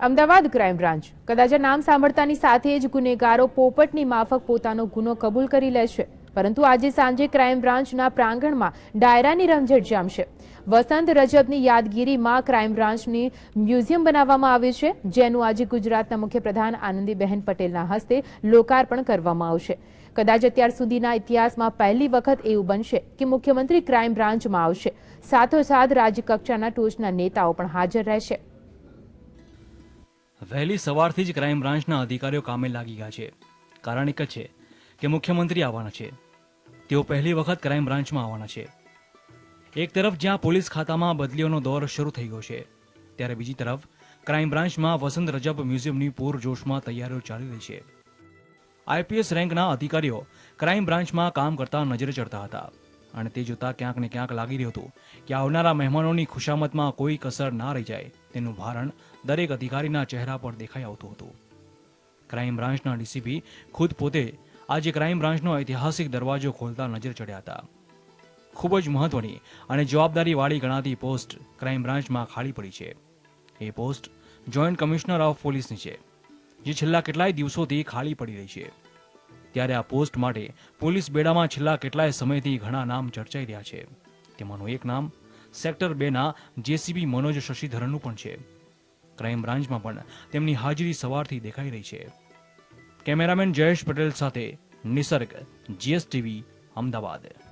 Ahmedabad crime branch. કદાચ નામ સાંભળતાની સાથે જ ગુનેગારો પોપટની માફક પોતાનો ગુનો કબૂલ કરી લે છે પરંતુ આજે સાંજે ક્રાઇમ બ્રાન્ચના પ્રાંગણમાં ડાયરાની રમઝટ જામશે. વસંત રજબની યાદગીરીમાં ક્રાઇમ બ્રાન્ચની મ્યુઝિયમ બનાવવામાં આવ્યું છે, જેનું આજે ગુજરાતના મુખ્યપ્રધાન આનંદીબહેન પટેલના હસ્તે લોકાર્પણ કરવામાં આવશે. કદાચ અત્યાર સુધીના ઇતિહાસમાં પહેલી વખત એવું બનશે કે મુખ્યમંત્રી ક્રાઇમ બ્રાન્ચમાં આવશે. સાથોસાથ રાજ્યકક્ષાના ટોચના નેતાઓ પણ હાજર રહેશે. વહેલી સવારથી જ ક્રાઇમ બ્રાન્ચના અધિકારીઓ કામે લાગી ગયા છે. કારણ એક જ છે કે મુખ્યમંત્રી આવવાના છે. તેઓ પહેલી વખત ક્રાઇમ બ્રાન્ચમાં આવવાના છે. એક તરફ જ્યાં પોલીસ ખાતામાં બદલીઓનો દોર શરૂ થઈ ગયો છે, ત્યારે બીજી તરફ ક્રાઇમ બ્રાન્ચમાં વસંત રજબ મ્યુઝિયમની પૂરજોશમાં તૈયારીઓ ચાલી રહી છે. આઈપીએસ રેન્કના અધિકારીઓ ક્રાઇમ બ્રાન્ચમાં કામ કરતા નજરે ચડતા હતા. અને તે જોતાં ક્યાંક ને ક્યાંક લાગી રહ્યું હતું કે આવનારા મહેમાનોની ખુશામતમાં કોઈ કસર ના રહી જાય. તેનું ભારણ દરેક અધિકારીના ચહેરા પર દેખાઈ આવતું હતું. ક્રાઇમ બ્રાન્ચના ડીસીપી ખુદ પોતે આજે ક્રાઇમ બ્રાન્ચનો ઐતિહાસિક દરવાજો ખોલતા નજર ચડ્યા હતા. ખૂબ જ મહત્વની અને જવાબદારીવાળી ગણાતી પોસ્ટ ક્રાઇમ બ્રાન્ચમાં ખાલી પડી છે. એ પોસ્ટ જોઈન્ટ કમિશનર ઓફ પોલીસની છે, જે છેલ્લા કેટલાય દિવસોથી ખાલી પડી રહી છે. ત્યારે આ પોસ્ટ માટે પોલીસ બેડામાં છેલ્લા કેટલાય સમયથી ઘણા નામ ચર્ચાઈ રહ્યા છે. તેમાંનું એક નામ સેક્ટર બેના જેસીબી મનોજ શશીધરનનું પણ છે. ક્રાઇમ બ્રાન્ચમાં પણ તેમની હાજરી સવારથી દેખાઈ રહી છે. કેમેરામેન જયેશ પટેલ સાથે નિસર્ગ, જીએસટીવી, અમદાવાદ.